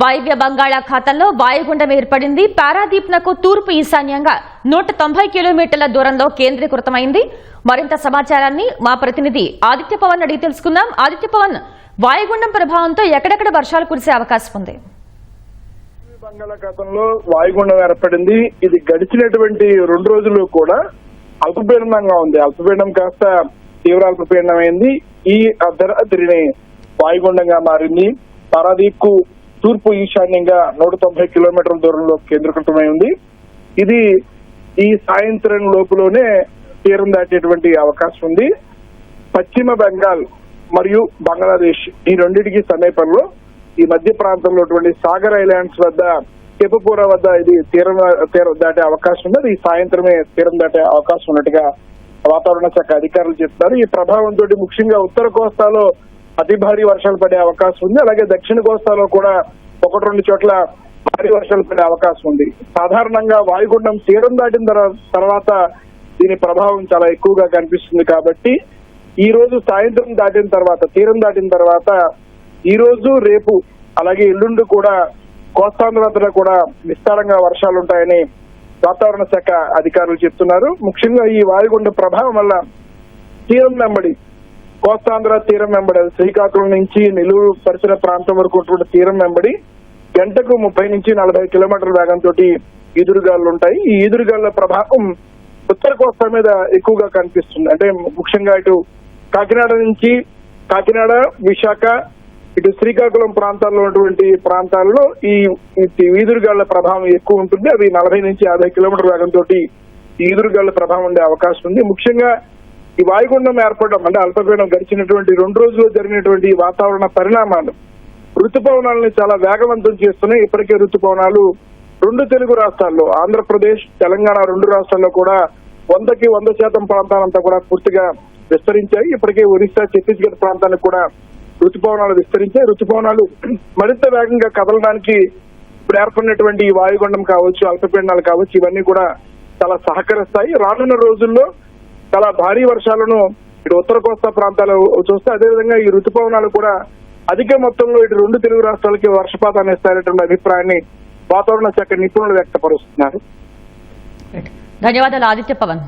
వాయువ్య బంగాళాఖాతంలో వాయుగుండం ఏర్పడింది. పారాదీప్నకు తూర్పు ఈశాన్యంగా నూట తొంభై కిలోమీటర్ల దూరంలో కేంద్రీకృతమైంది. మరింత సమాచారాన్ని మా ప్రతినిధి ఆదిత్య పవన్ అడిగి తెలుసుకుందాం. ఆదిత్య పవన్ వాయుగుండం ప్రభావంతో ఎక్కడెక్కడ వర్షాలు కురిసే అవకాశం ఉంది? బంగాళాఖాతంలో వాయుగుండం ఏర్పడింది. ఇది గడిచినటువంటి రెండు రోజులు కూడా అల్పపీడనంగా ఉంది. అల్పపీడనం కాస్త తీవ్ర అల్పపీడనం అయింది ఈ అర్ధరాత్రిని వాయుగుండంగా మారింది. పారాదీప్కు తూర్పు ఈశాన్యంగా నూట తొంభై కిలోమీటర్ల దూరంలో కేంద్రీకృతమై ఉంది. ఇది ఈ సాయంత్రం లోపులోనే తీరం దాటేటువంటి అవకాశం ఉంది. పశ్చిమ బెంగాల్ మరియు బంగ్లాదేశ్ ఈ రెండింటికి సమీపంలో ఈ మధ్య ప్రాంతంలో సాగర్ ఐలాండ్స్ వద్ద కెపుపూర వద్ద ఇది తీరం తీరం దాటే అవకాశం ఉంది అది ఈ సాయంత్రమే తీరం దాటే అవకాశం ఉన్నట్టుగా వాతావరణ శాఖ అధికారులు చెప్తున్నారు. ఈ ప్రభావంతో ముఖ్యంగా ఉత్తర కోస్తాలో అతి భారీ వర్షాలు పడే అవకాశం ఉంది. అలాగే దక్షిణ కోస్తాలో కూడా ఒకటి రెండు చోట్ల భారీ వర్షాలు పడే అవకాశం ఉంది. సాధారణంగా వాయుగుండం తీరం దాటిన తర్వాత దీని ప్రభావం చాలా ఎక్కువగా కనిపిస్తుంది కాబట్టి ఈ రోజు సాయంత్రం దాటిన తర్వాత తీరం దాటిన తర్వాత ఈ రోజు రేపు అలాగే ఎల్లుండి కూడా కోస్తాంధ్రంతటా కూడా విస్తారంగా వర్షాలు ఉంటాయని వాతావరణ శాఖ అధికారులు చెప్తున్నారు. ముఖ్యంగా ఈ వాయుగుండ ప్రభావం వల్ల తీరం వెంబడి కోస్తాంధ్ర తీరం వెంబడి శ్రీకాకుళం నుంచి నెల్లూరు పరిసర ప్రాంతం వరకు ఉన్నటువంటి తీరం వెంబడి గంటకు ముప్పై నుంచి నలభై కిలోమీటర్ల వేగంతో ఈదురుగాలు ఉంటాయి. ఈ ఈదురుగాల ప్రభావం ఉత్తర కోస్తా మీద ఎక్కువగా కనిపిస్తుంది. అంటే ముఖ్యంగా ఇటు కాకినాడ నుంచి కాకినాడ విశాఖ ఇటు శ్రీకాకుళం ప్రాంతాల్లో ఉన్నటువంటి ప్రాంతాల్లో ఈ ఈ ఈదురుగాళ్ళ ప్రభావం ఎక్కువ ఉంటుంది. అవి నలభై నుంచి యాభై కిలోమీటర్ వేగంతో ఈదురుగాళ్ళ ప్రభావం ఉండే అవకాశం ఉంది. ముఖ్యంగా ఈ వాయుగుండం ఏర్పడడం అంటే అల్పపీడనం గడిచినటువంటి రెండు రోజుల్లో జరిగినటువంటి ఈ వాతావరణ పరిణామాలు ఋతుపవనాలని చాలా వేగవంతం చేస్తున్నాయి. ఇప్పటికే ఋతుపవనాలు రెండు తెలుగు రాష్ట్రాల్లో ఆంధ్రప్రదేశ్ తెలంగాణ రెండు రాష్ట్రాల్లో కూడా వందకి వంద శాతం ప్రాంతాలంతా కూడా పూర్తిగా విస్తరించాయి. ఇప్పటికే ఒరిస్సా ఛత్తీస్గఢ్ ప్రాంతానికి కూడా ఋతుపవనాలు విస్తరించాయి. ఋతుపవనాలు మరింత వేగంగా కదలడానికి ఇప్పుడు ఏర్పడినటువంటి ఈ వాయుగుండం కావచ్చు అల్పపీడనాలు కావచ్చు ఇవన్నీ కూడా చాలా సహకరిస్తాయి. రానున్న రోజుల్లో చాలా భారీ వర్షాలను ఇటు ఉత్తర కోస్తా ప్రాంతాలు చూస్తే అదేవిధంగా ఈ ఋతుపవనాలు కూడా అధిక మొత్తంలో ఇటు రెండు తెలుగు రాష్ట్రాలకి వర్షపాతాన్ని ఇస్తారనేటువంటి అభిప్రాయాన్ని వాతావరణ శాఖ నిపుణులు వ్యక్తపరుస్తున్నారు. ధన్యవాదాలు ఆదిత్య పవన్.